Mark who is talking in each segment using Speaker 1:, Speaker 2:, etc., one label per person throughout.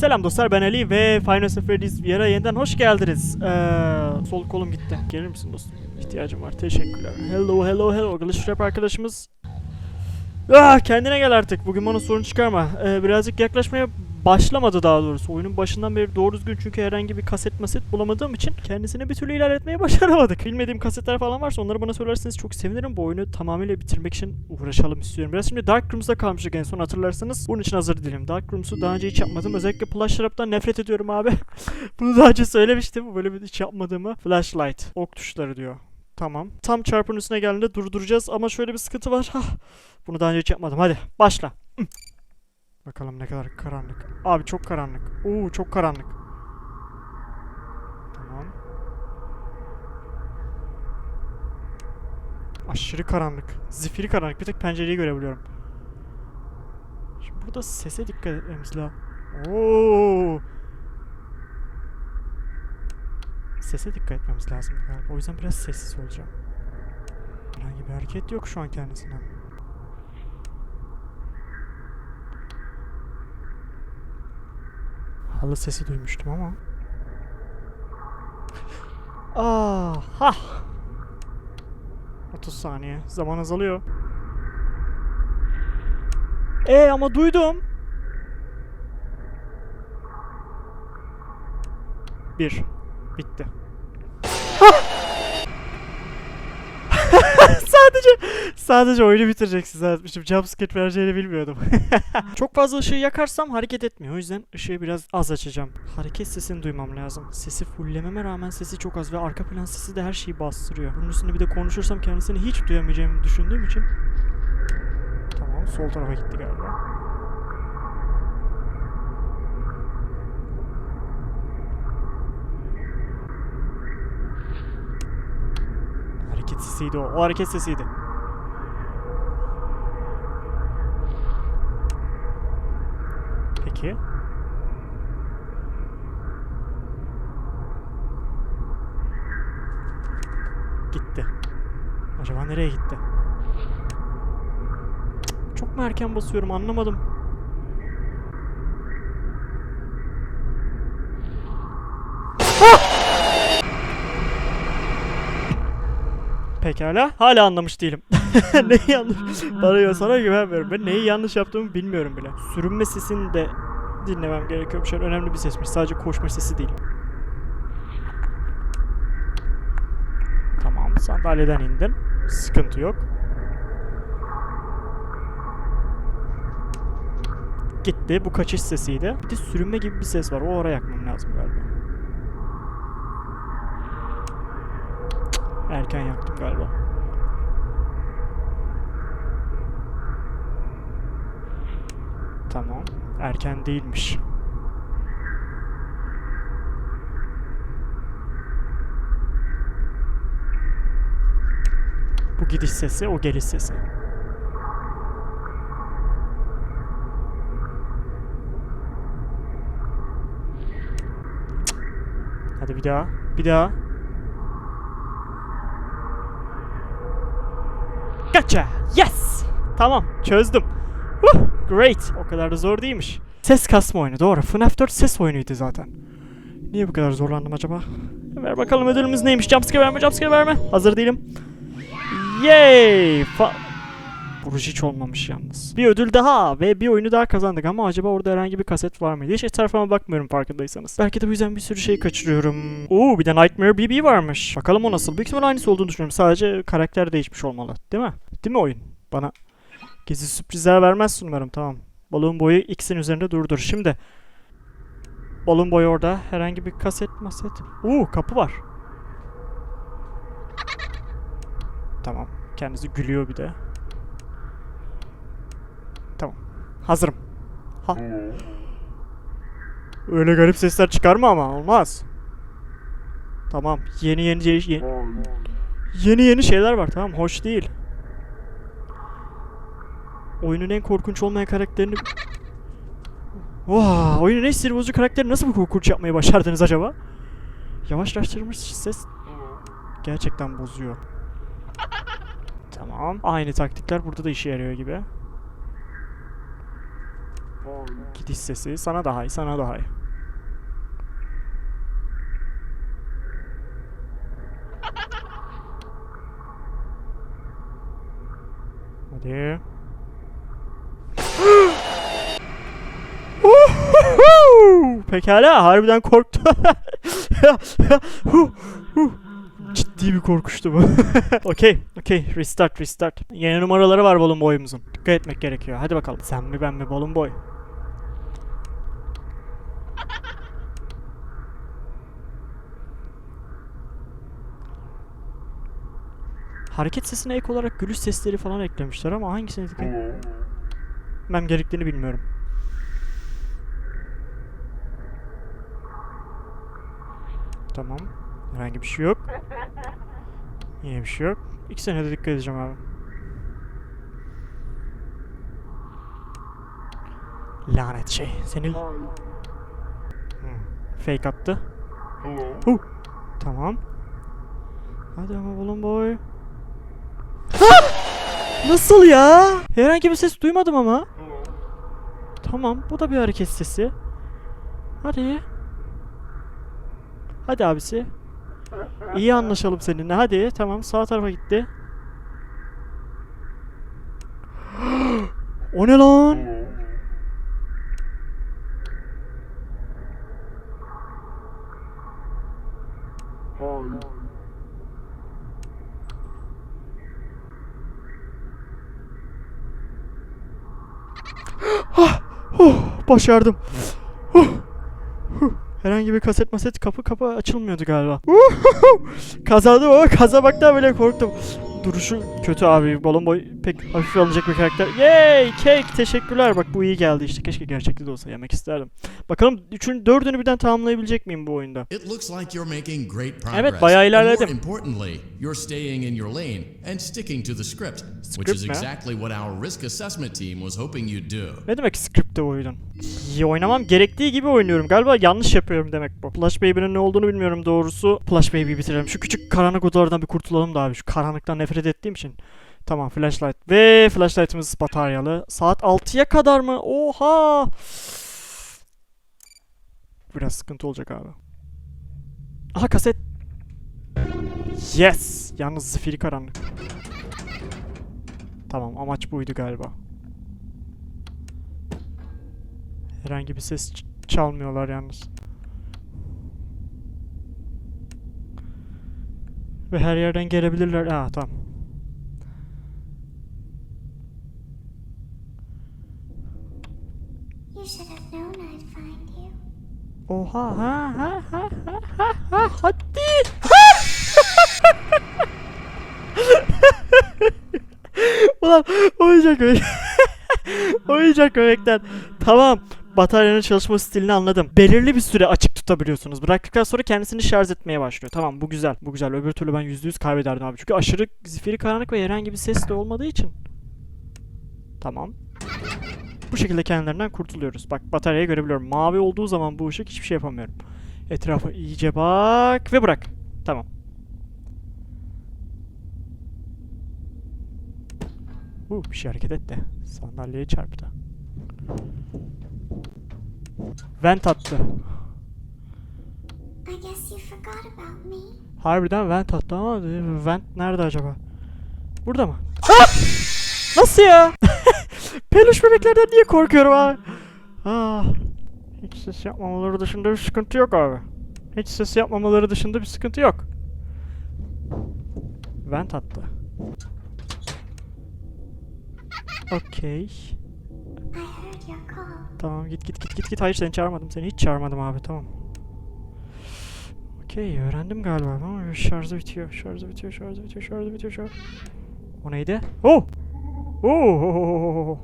Speaker 1: Selam dostlar ben Ali ve Final Freddy's VR'a yeniden hoş geldiniz. Ee, sol kolum gitti. Gelir misin dostum? İhtiyacım var. Teşekkürler. Hello hello hello. Glitch Rap arkadaşımız. Ah, kendine gel artık. Bugün bana sorun çıkarma. Ee, birazcık yaklaşmaya başlamadı daha doğrusu. Oyunun başından beri doğru düzgün çünkü herhangi bir kaset maset bulamadığım için kendisini bir türlü ilerletmeye başaramadık. Bilmediğim kasetler falan varsa onları bana söylerseniz çok sevinirim. Bu oyunu tamamıyla bitirmek için uğraşalım istiyorum. Biraz şimdi Dark Rooms'da kalmıştık en son hatırlarsanız. Bunun için hazır değilim. Dark Rooms'u daha önce hiç yapmadım. Özellikle Plush Trap'tan nefret ediyorum abi. Bunu daha önce söylemiştim. Böyle bir hiç yapmadığımı. Flashlight. Ok tuşları diyor. Tamam. Tam çarpının üstüne geldiğinde durduracağız ama şöyle bir sıkıntı var. Bunu daha önce hiç yapmadım. Hadi başla. Bakalım ne kadar karanlık. Abi çok karanlık. Oo çok karanlık. Tamam. Aşırı karanlık. Zifiri karanlık. Bir tek pencereyi görebiliyorum. Şimdi burada sese dikkat etmemiz lazım. Oo. Sese dikkat etmemiz lazım galiba. O yüzden biraz sessiz olacağım. Herhangi bir hareket yok şu an kendisinden. Halı sesi duymuştum ama. Aha. 30 saniye. Zaman azalıyor. E ama duydum. Bir. Bitti. Sadece sadece oyunu bitireceksin zannetmiştim. Jumpscare vereceğini bilmiyordum. Çok fazla ışığı yakarsam hareket etmiyor. O yüzden ışığı biraz az açacağım. Hareket sesini duymam lazım. Sesi fulllememe rağmen sesi çok az ve arka plan sesi de her şeyi bastırıyor. Bunun üstüne bir de konuşursam kendisini hiç duyamayacağımı düşündüğüm için. Tamam sol tarafa gitti galiba. Hareket sesiydi o. O hareket sesiydi. Peki. Gitti. Acaba nereye gitti? Çok mu erken basıyorum anlamadım. Pekala. Hala anlamış değilim. neyi yanlış? Bana ya sana güvenmiyorum. Ben neyi yanlış yaptığımı bilmiyorum bile. Sürünme sesini de dinlemem gerekiyormuş. Yani önemli bir sesmiş. Sadece koşma sesi değil. Tamam. Sandalyeden indim. Sıkıntı yok. Gitti. Bu kaçış sesiydi. Bir de sürünme gibi bir ses var. O oraya yakmam lazım galiba. Erken yaktım galiba. Tamam. Erken değilmiş. Bu gidiş sesi, o geliş sesi. Hadi bir daha. Bir daha. Gotcha! Yes! Tamam, çözdüm. Woo, great. O kadar da zor değilmiş. Ses kasma oyunu, doğru. FNAF 4 ses oyunuydu zaten. Niye bu kadar zorlandım acaba? Ver bakalım ödülümüz neymiş? Jumpscare verme, jumpscare verme. Hazır değilim. Yay! Fa Vuruş olmamış yalnız. Bir ödül daha ve bir oyunu daha kazandık ama acaba orada herhangi bir kaset var mıydı? Hiç etrafıma bakmıyorum farkındaysanız. Belki de bu yüzden bir sürü şey kaçırıyorum. Oo bir de Nightmare BB varmış. Bakalım o nasıl? Büyük ihtimal aynısı olduğunu düşünüyorum. Sadece karakter değişmiş olmalı. Değil mi? Değil mi oyun? Bana gizli sürprizler vermezsin umarım. Tamam. Balon boyu X'in üzerinde durdur. Şimdi balon boyu orada. Herhangi bir kaset maset. Oo kapı var. Tamam. Kendisi gülüyor bir de. Tamam. Hazırım. Ha. Öyle garip sesler çıkarma ama olmaz. Tamam. Yeni yeni yeni yeni, yeni, şeyler var. Tamam. Hoş değil. Oyunun en korkunç olmayan karakterini... Vaa, oyunun en sinir bozucu karakteri nasıl bu korkunç yapmayı başardınız acaba? Yavaşlaştırılmış ses gerçekten bozuyor. Tamam. Aynı taktikler burada da işe yarıyor gibi. Gidiş sesi sana daha iyi, sana daha iyi. Hadi. Pekala harbiden korktu. Ciddi bir korkuştu bu. okey, okey. Restart, restart. Yeni numaraları var Bolun boyumuzun. Dikkat etmek gerekiyor. Hadi bakalım. Sen mi ben mi Bolun boy? Hareket sesine ek olarak gülüş sesleri falan eklemişler ama hangisine dikkat etmem gerektiğini bilmiyorum. Tamam. Herhangi bir şey yok. Yine bir şey yok. İki senede dikkat edeceğim abi. Lanet şey. Seni... Hmm. Fake attı. Huh. Tamam. Hadi ama oğlum boy. Ha! Nasıl ya? Herhangi bir ses duymadım ama. Tamam, bu da bir hareket sesi. Hadi. Hadi abisi. İyi anlaşalım seninle. Hadi. Tamam, sağ tarafa gitti. o ne lan? Ah, oh, başardım. Herhangi bir kaset maset kapı kapı açılmıyordu galiba. Uhuhu. Kazandım ama kazamaktan bile korktum. Duruşu kötü abi. Balon boy pek hafif alınacak bir karakter. Yay! Cake! Teşekkürler. Bak bu iyi geldi işte. Keşke gerçekte de olsa yemek isterdim. Bakalım üçün dördünü birden tamamlayabilecek miyim bu oyunda? Evet, bayağı ilerledim.
Speaker 2: Script,
Speaker 1: Script
Speaker 2: do.
Speaker 1: Ne demek script'te oyunun? İyi oynamam gerektiği gibi oynuyorum. Galiba yanlış yapıyorum demek bu. Flash Baby'nin ne olduğunu bilmiyorum doğrusu. Flash Baby'yi bitirelim. Şu küçük karanlık odalardan bir kurtulalım da abi. Şu karanlıktan nefret ettiğim için. Tamam flashlight. Ve flashlight'ımız bataryalı. Saat 6'ya kadar mı? Oha! Biraz sıkıntı olacak abi. Aha kaset. Yes! Yalnız zifiri karanlık. Tamam amaç buydu galiba. Herhangi bir ses çalmıyorlar yalnız. Ve her yerden gelebilirler. Aa tamam. Oha ha ha ha ha ha ha hadi. Ulan oyuncak bebek. oyuncak bebekten. Tamam. Bataryanın çalışma stilini anladım. Belirli bir süre açık tutabiliyorsunuz. Bıraktıktan sonra kendisini şarj etmeye başlıyor. Tamam bu güzel. Bu güzel. Öbür türlü ben %100 kaybederdim abi. Çünkü aşırı zifiri karanlık ve herhangi bir ses de olmadığı için. Tamam. Bu şekilde kendilerinden kurtuluyoruz. Bak bataryayı görebiliyorum. Mavi olduğu zaman bu ışık hiçbir şey yapamıyorum. Etrafa iyice bak ve bırak. Tamam. Uh, bir şey hareket etti. Sandalyeye çarptı. Vent attı.
Speaker 3: I guess you forgot about me.
Speaker 1: Harbiden vent attı ama vent nerede acaba? Burada mı? Ah! Nasıl ya? Peluş bebeklerden niye korkuyorum abi? Ah. Hiç ses yapmamaları dışında bir sıkıntı yok abi. Hiç ses yapmamaları dışında bir sıkıntı yok. Vent attı. Okey. Tamam git git git git git. Hayır seni çağırmadım. Seni hiç çağırmadım abi tamam. Okey öğrendim galiba ama şarjı bitiyor. Şarjı bitiyor, şarjı bitiyor, şarjı bitiyor, şarjı. O neydi? Oh! Oh!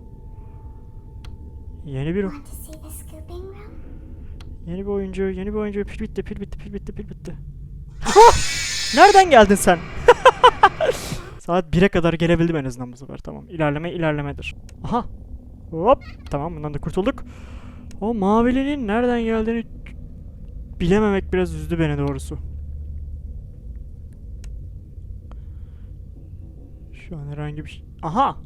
Speaker 1: Yeni bir
Speaker 3: to see the scooping room?
Speaker 1: yeni bir oyuncu, yeni bir oyuncu. Pil bitti, pil bitti, pil bitti, pil bitti. Nereden geldin sen? Saat 1'e kadar gelebildim en azından bu sefer. Tamam. İlerleme ilerlemedir. Aha. Hop. Tamam bundan da kurtulduk. O mavilinin nereden geldiğini bilememek biraz üzdü beni doğrusu. Şu an herhangi bir şey... Aha!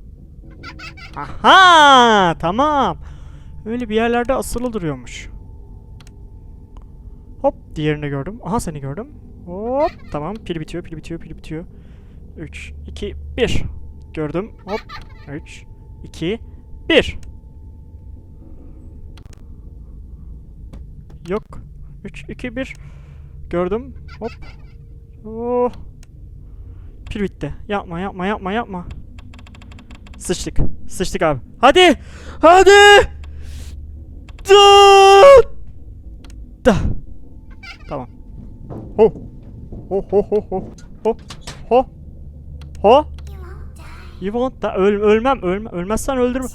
Speaker 1: Aha! Tamam. Öyle bir yerlerde asılı duruyormuş. Hop diğerini gördüm. Aha seni gördüm. Hop tamam pil bitiyor pil bitiyor pil bitiyor. 3, 2, 1. Gördüm. Hop. 3, 2, 1. Yok. 3, 2, 1. Gördüm. Hop. Oh. Pil bitti. Yapma yapma yapma yapma. Sıçtık. Sıçtık abi. Hadi. Hadi. Da. Da. Tamam. Ho. Ho ho ho ho. Ho. Ho. Ho.
Speaker 3: You won't die.
Speaker 1: You won't da öl ölmem ölmem ölmezsen öldürme.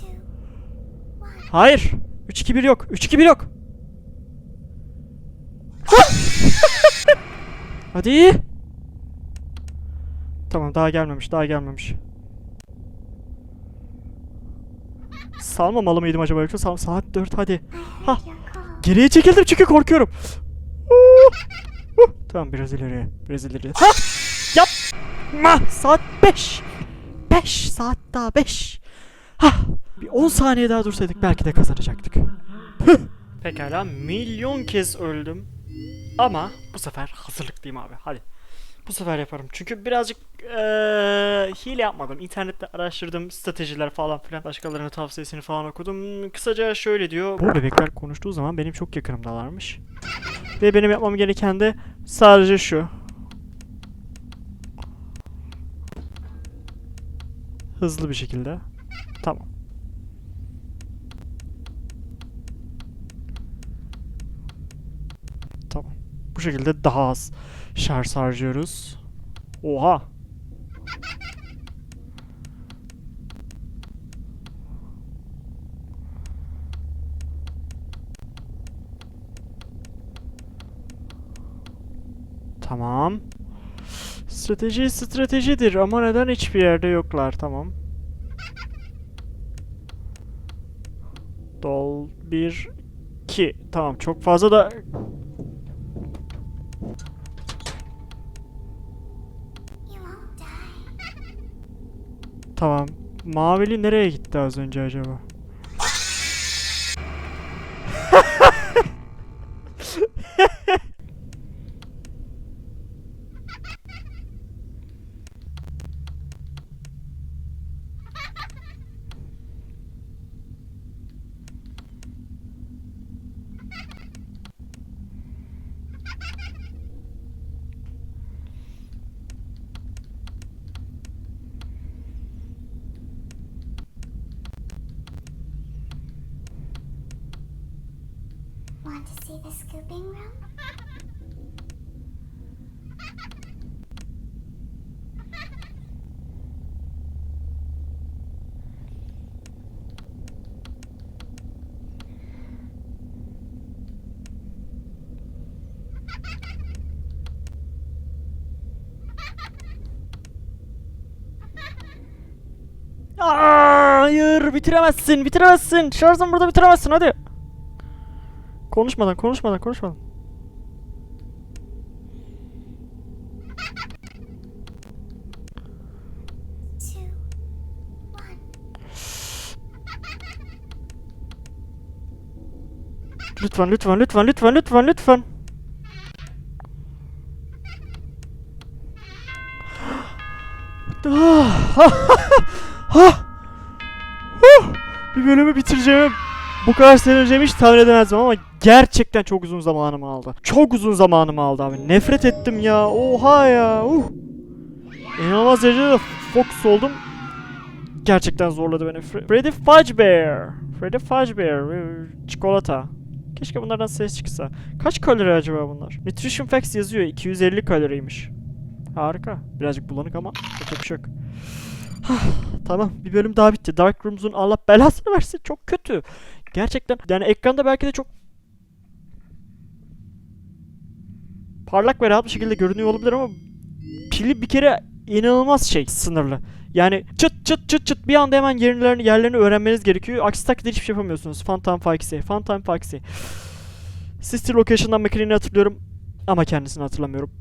Speaker 1: Hayır. 3 2 1 yok. 3 2 1 yok. Hadi. Tamam daha gelmemiş. Daha gelmemiş. Salmamalı mıydım acaba yoksa sal saat 4 hadi. Ha. Geriye çekildim çünkü korkuyorum. Uh, uh. Tamam biraz ileriye. Biraz ileriye. Ha! Yapma! Saat 5. 5 saat daha 5. Ha! Bir 10 saniye daha dursaydık belki de kazanacaktık. Pekala milyon kez öldüm. Ama bu sefer hazırlıklıyım abi. Hadi. Bu sefer yaparım. Çünkü birazcık eee hile yapmadım. İnternette araştırdım stratejiler falan filan. Başkalarının tavsiyesini falan okudum. Kısaca şöyle diyor. Bu bebekler konuştuğu zaman benim çok yakınımdalarmış. Ve benim yapmam gereken de sadece şu. Hızlı bir şekilde. Tamam. Tamam. Bu şekilde daha az şarj harcıyoruz. Oha. Tamam. Strateji stratejidir ama neden hiçbir yerde yoklar? Tamam. Dol 1 2 Tamam çok fazla da
Speaker 3: You won't die.
Speaker 1: Tamam. Mavili nereye gitti az önce acaba?
Speaker 3: Want to see the scooping room?
Speaker 1: Hayır bitiremezsin bitiremezsin. Şarjını burada bitiremezsin hadi. Konuşmadan konuşmadan konuşmadan. Lütfen lütfen lütfen lütfen lütfen lütfen. Ah, bölümü bitireceğimi bu kadar sevineceğimi hiç tahmin edemezdim ama gerçekten çok uzun zamanımı aldı. Çok uzun zamanımı aldı abi. Nefret ettim ya. Oha ya. Uh. İnanılmaz derecede fokus oldum. Gerçekten zorladı beni. Fre- Freddy Fazbear. Freddy Fazbear. ee, Çikolata. Keşke bunlardan ses çıksa. Kaç kalori acaba bunlar? Nutrition Facts yazıyor. 250 kaloriymiş. Harika. Birazcık bulanık ama yapacak bir şey yok. Hah, tamam bir bölüm daha bitti. Dark Rooms'un Allah belasını versin çok kötü. Gerçekten yani ekranda belki de çok parlak ve rahat bir şekilde görünüyor olabilir ama pili bir kere inanılmaz şey sınırlı. Yani çıt çıt çıt çıt bir anda hemen yerlerini, yerlerini öğrenmeniz gerekiyor. Aksi takdirde hiçbir şey yapamıyorsunuz. Phantom Foxy, Phantom Foxy. Sister Location'dan mekaniğini hatırlıyorum ama kendisini hatırlamıyorum.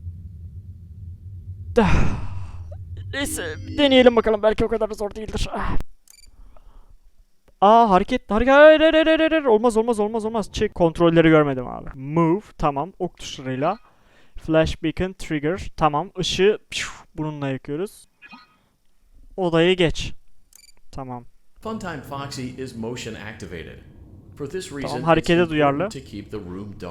Speaker 1: Ah. Neyse deneyelim bakalım belki o kadar da zor değildir. Ah. Aa hareket hareket hayır, hayır, hayır, hayır, hayır. olmaz olmaz olmaz olmaz. Çık kontrolleri görmedim abi. Move tamam ok tuşlarıyla. Flash beacon trigger tamam. Işığı pşu, bununla yakıyoruz. Odayı geç. Tamam.
Speaker 2: Funtime Foxy is motion activated. İt's
Speaker 1: harekete duyarlı.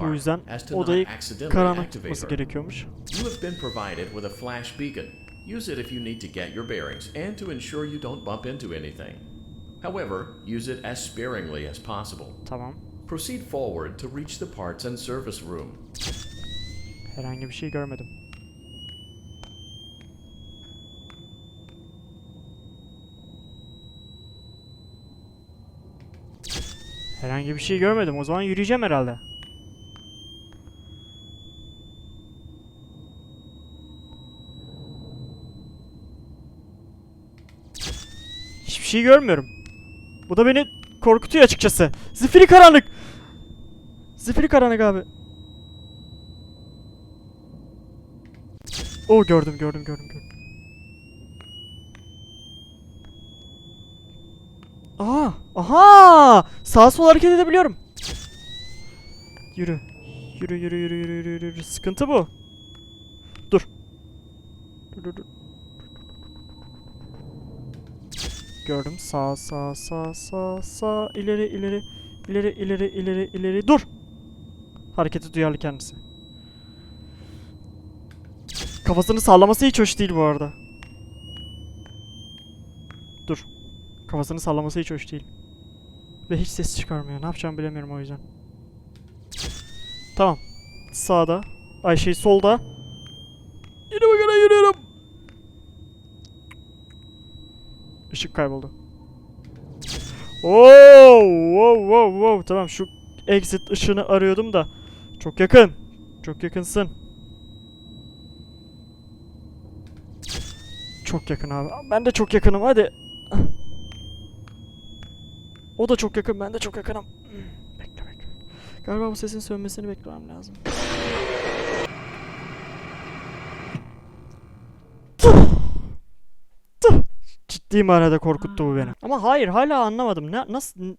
Speaker 1: Bu yüzden odayı karanlık tutması gerekiyormuş.
Speaker 2: You have been provided with a flash beacon. Use it if you need to get your bearings and to ensure you don't bump into anything. However, use it as sparingly as possible.
Speaker 1: Tamam.
Speaker 2: Proceed forward to reach the parts and service room.
Speaker 1: Herhangi bir şey görmedim. Herhangi bir şey görmedim. O zaman yürüyeceğim herhalde. Hiçbir şey görmüyorum. Bu da beni korkutuyor açıkçası. Zifiri karanlık. Zifiri karanlık abi. O gördüm gördüm gördüm gördüm. Aa, aha! Sağa sola hareket edebiliyorum. Yürü yürü yürü yürü yürü yürü. yürü. Sıkıntı bu. Dur. Dur dur dur. Gördüm. Sağ sağ sağ sağ sağ ileri ileri ileri ileri ileri ileri dur. Hareketi duyarlı kendisi. Kafasını sallaması hiç hoş değil bu arada. Dur. Kafasını sallaması hiç hoş değil. Ve hiç ses çıkarmıyor. Ne yapacağımı bilemiyorum o yüzden. Tamam. Sağda. Ay şey solda. Işık kayboldu. Oo, wow, wow, wow. Tamam şu exit ışığını arıyordum da. Çok yakın. Çok yakınsın. Çok yakın abi. Ben de çok yakınım hadi. O da çok yakın ben de çok yakınım. Bekle bekle. Galiba bu sesin sönmesini beklemem lazım. Ciddi manada korkuttu bu beni. Ama hayır hala anlamadım. Ne nasıl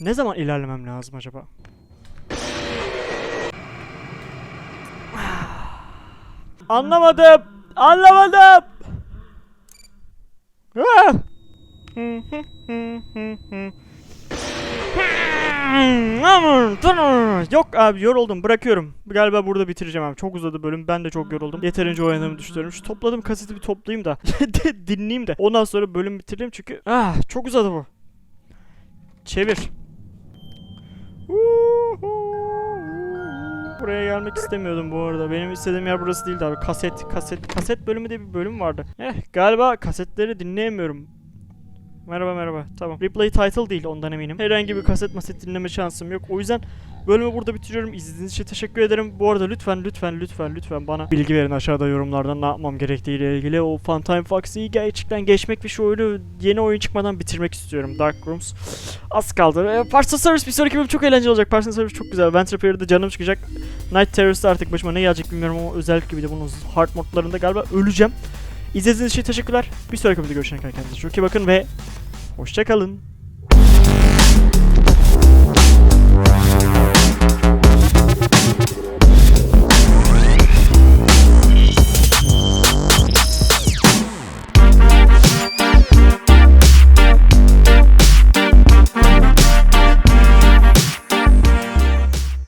Speaker 1: ne zaman ilerlemem lazım acaba? Anlamadım. Anlamadım. Ah! Yok abi yoruldum bırakıyorum. Galiba burada bitireceğim abi. Çok uzadı bölüm. Ben de çok yoruldum. Yeterince oynadığımı düşünüyorum. Şu topladım kaseti bir toplayayım da. dinleyeyim de. Ondan sonra bölüm bitireyim çünkü ah çok uzadı bu. Çevir. Buraya gelmek istemiyordum bu arada. Benim istediğim yer burası değildi abi. Kaset, kaset, kaset bölümü diye bir bölüm vardı. Eh galiba kasetleri dinleyemiyorum. Merhaba merhaba. Tamam. Replay title değil ondan eminim. Herhangi bir kaset maset dinleme şansım yok. O yüzden bölümü burada bitiriyorum. İzlediğiniz için teşekkür ederim. Bu arada lütfen lütfen lütfen lütfen bana bilgi verin aşağıda yorumlarda ne yapmam gerektiği ile ilgili. O Funtime Foxy'yi gerçekten geçmek ve şu oyunu yeni oyun çıkmadan bitirmek istiyorum. Dark Rooms. Az kaldı. E, Parts of Service bir sonraki bölüm çok eğlenceli olacak. Parts of Service çok güzel. Venture Player'da canım çıkacak. Night Terrorist'te artık başıma ne gelecek bilmiyorum ama özellikle bir de bunun hard modlarında galiba öleceğim. İzlediğiniz için teşekkürler. Bir sonraki videoda görüşene kadar kendinize çok iyi bakın ve hoşçakalın.